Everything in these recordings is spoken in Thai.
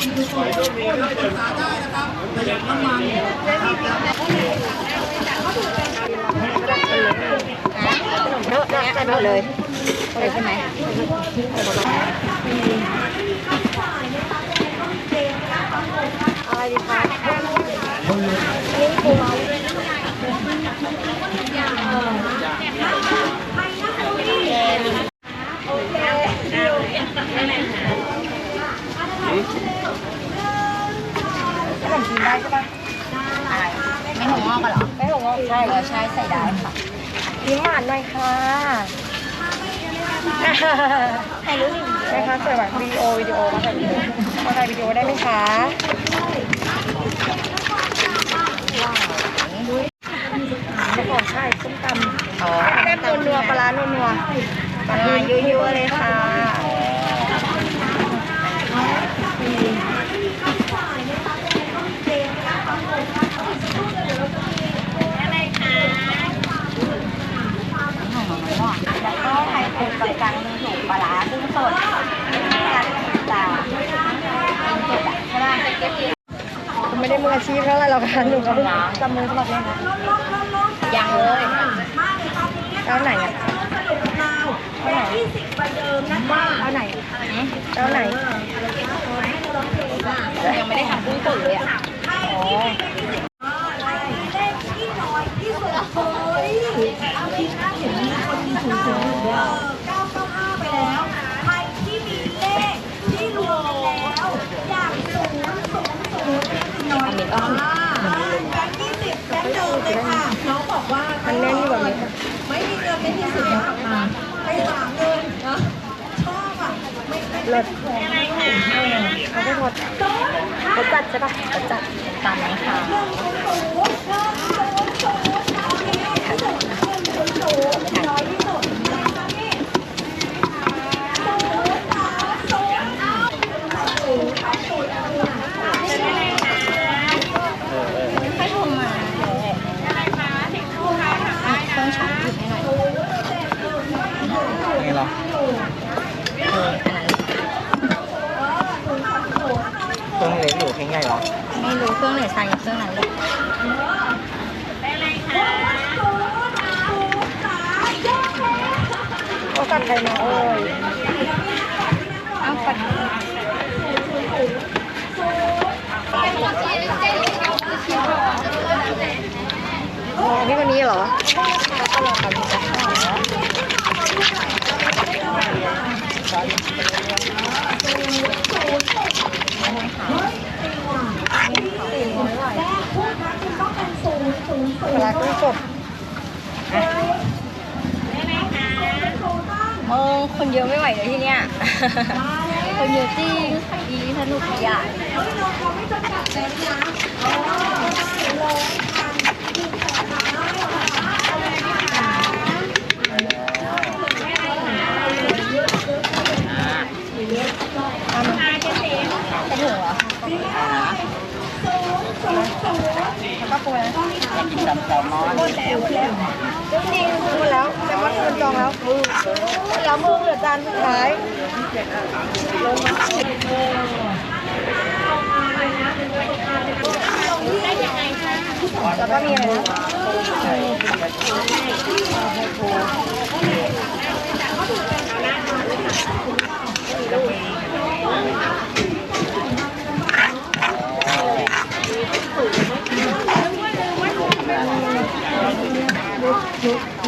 เยอะนะหมดเลยเลยใช่ไหมอะไรดีคะนี่ปูเมาขนมจีนได้ใช่ปะ อะไรไม่หัวงอกกันเหรอ ไม่หงอกใช่ เออใช่ใส่ได้ค่ะ ยิ้มหวานหน่ อยค่ะให้รู้หนึ่งใช่ค่ะสวยหวานวิดีโอวิดีโอมาถ่ายวิดีโอมาถ่ายวิดีโอได้ไหมคะเจ้าของใช่ส้มตำอ๋อแซ่บนัวๆปลาร้านัวๆปลาร้ายั่วๆเลยค่ะ แล้วก็ไทย เป็นกับกลางมีถูกปลาร้ากุ้งสดการตากุ้งสดอะใช่ป่ะผมไม่ได้มืออาชีพเท่าไหร่หรอกค่ะหนูก็เพิ่งจำมือสมัครเล่นนะยังเลยแล้วไหนอะแล้วไหนแล้วไหนแล้วไหนยังไม่ได้ทำกุ้งสดเลยอะ อ๋อ 995 ไปแล้ว ใครที่มีเลขที่รวมกันแล้ว อย่างศูนย์ศูนย์ศูนย์น้อยอ่าแบงค์ยี่สิบแบงค์เดิมเลยค่ะ น้องบอกว่ามันแน่นอยู่แบบนี้ไม่มีเงินไม่มีสิทธิ์กลับมาไปหาเงินนะชอบอะ ไม่ไม่เลิศเขาก็ทดเขาจัดใช่ปะเขาจัดตามนี้ค่ะ หนึ่งศูนย์ศูนย์ เหรอ ไม่รู้เครื่องไหนใช้กับเครื่องไหนเลยเขาจัดใครมาเอ้ยเอาปัดอ๋อพี่คนนี้เหรอก็รองกับพี่แจ๊ค ลากุ้งสดเออคนเยอะไม่ไหวเลยที่เนี้ย คนเยอะจริงดีสนุกดีอะ จะถึงเหรอ แล้วก็ปูนะ อยากกินแบบแซลมอน หม ดแล้วหมดแล้วจริงๆหมดแล้วแต่ว่าคนจองแล้วหมดแล้วมึงเหลือจานสุดท้ายแล้วก็มีอะไรนะ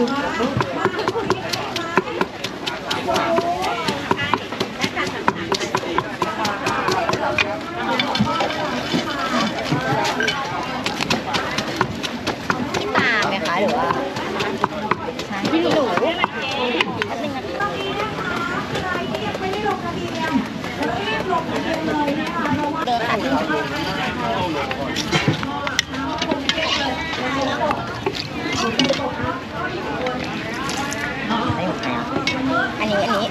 พี่ตามไหมคะหรือว่าใช่พี่หนู ไม่ได้ลงทะเบียนรีบลงทะเบียนเลยนะคะเพราะว่า เดินขันเหรอ ไม่หมดแล้ว อันนี้อันนี้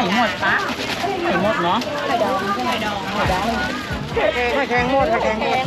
อยหมดปะหอยหมดเนาะไข่แข็งหมดไข่แข็งหมด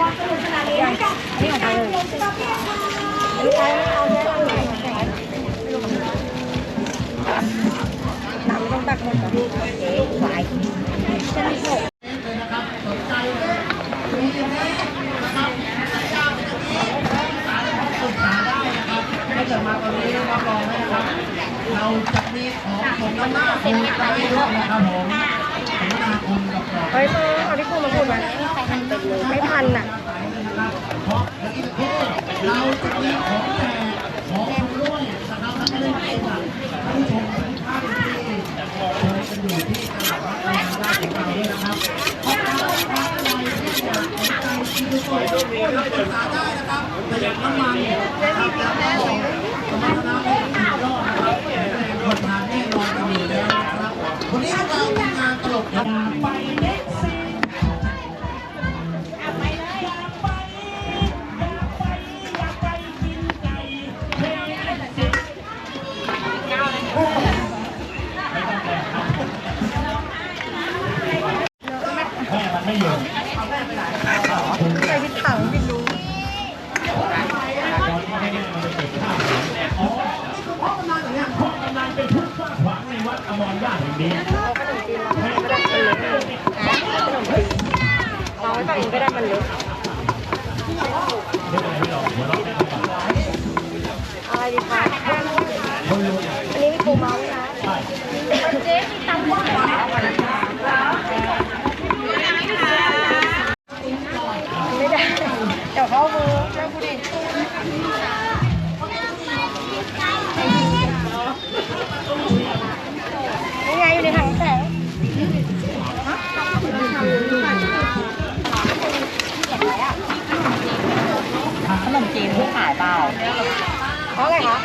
นะคะ เราทำได้สองแต่สองของล้วยสักครั้งก็ได้ไม่หมดทุกทีท่าที่เคยไปอยู่ที่ร้านอาหารนะคะทุกท่าที่ไปได้จากใส่นอนกันอยู่แล้วนะครับวันนี้เราทำงานตลกยาไป เอาขนมจีนมาไม่ได้มันเลอะขนมจีนเอาไว้ฝั่งนี้ก็ได้มันเลอะอะไรดีคะอันนี้มีปูเมาส์นะเจ๊มีตำบ้างไม่ได้เดี๋ยวเข้ามือ นมจีนที่ขายเปล่าเพราะอะไรคะ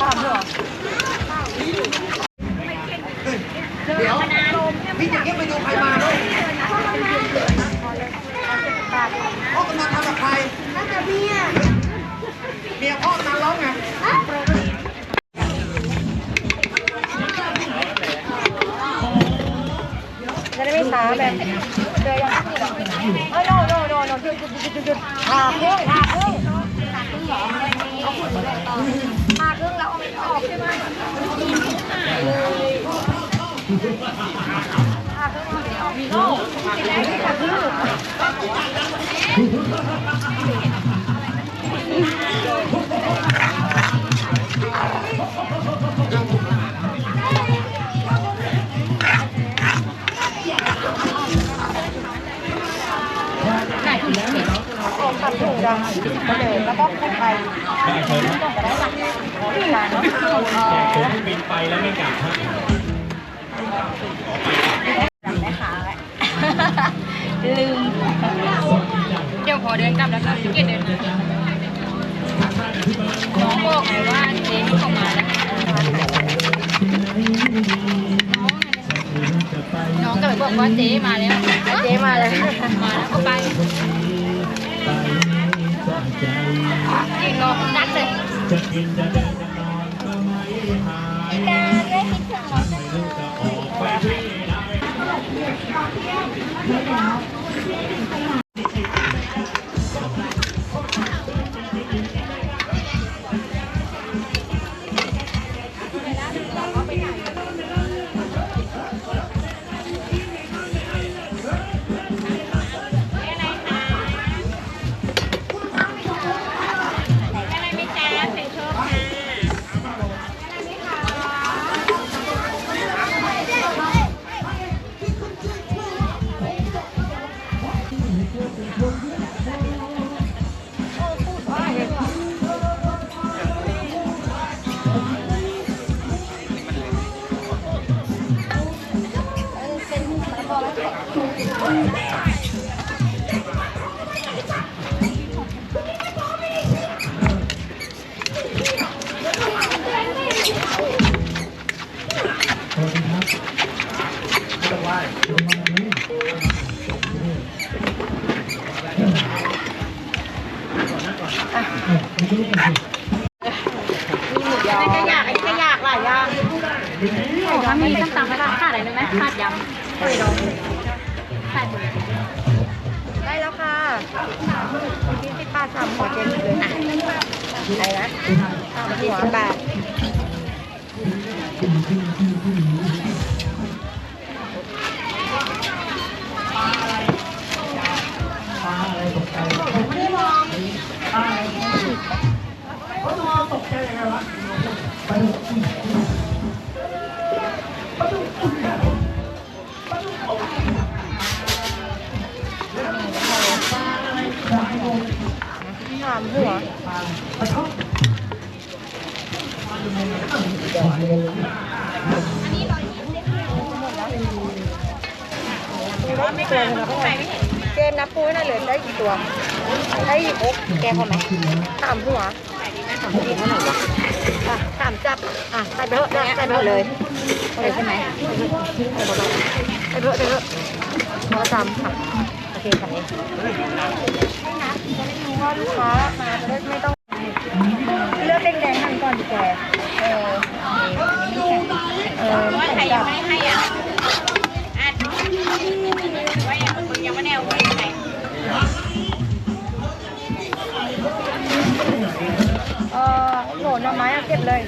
ตามหัวพี่ ทำถุงดำก็เลยแล้วก็คนไทยได้เชิญส่งก็ได้หลักที่ร้านเนาะแจกตัวบินไปแล้วไม่กลับฮะจำได้ขาแหละ ลืมเดี๋ยวพอเดินกลับแล้วก็เกีเดินน้องบอกไงว่าเจ๊ที่เขามาแล้วน้องก็เลยบอกว่าเจ๊มาแล้วเจ๊มาแล้วมาแล้วก็ไปยืนรอนัดเลยจะกินจะเดินจะนอนก็ไม่หาย 没聊，新年快。 ไข่ดองแปดได้แล้วค่ะยี่สิบบาทสามหัวเจนเลยอะอะไรนะสามหัวบาทามหัวไม่เกินนะเจมนับปูให้หน่อยเลยได้กี่ตัวได้กี่ปุ๊กแกพอไหมสามหัวสามกี่เท่าหร่วะอะสามจับ อะใส่ไปเถอะใส่ไปเถอะเลยเลยใช่ไหมใส่ไปเถอะใส่ไปเถอะพอจำค่ะ เคค่ะเองให้นับจะได้รู้ว่าลูกค้ามาจะได้ไม่ต้องเลือกแดงๆนั่นก่อนดีแกเออเออว่าใครยังไม่ให้อะอะว่ายังมึงยังไม่แนวว่ายังไงเออโหนหน่อไม้เก็บเลย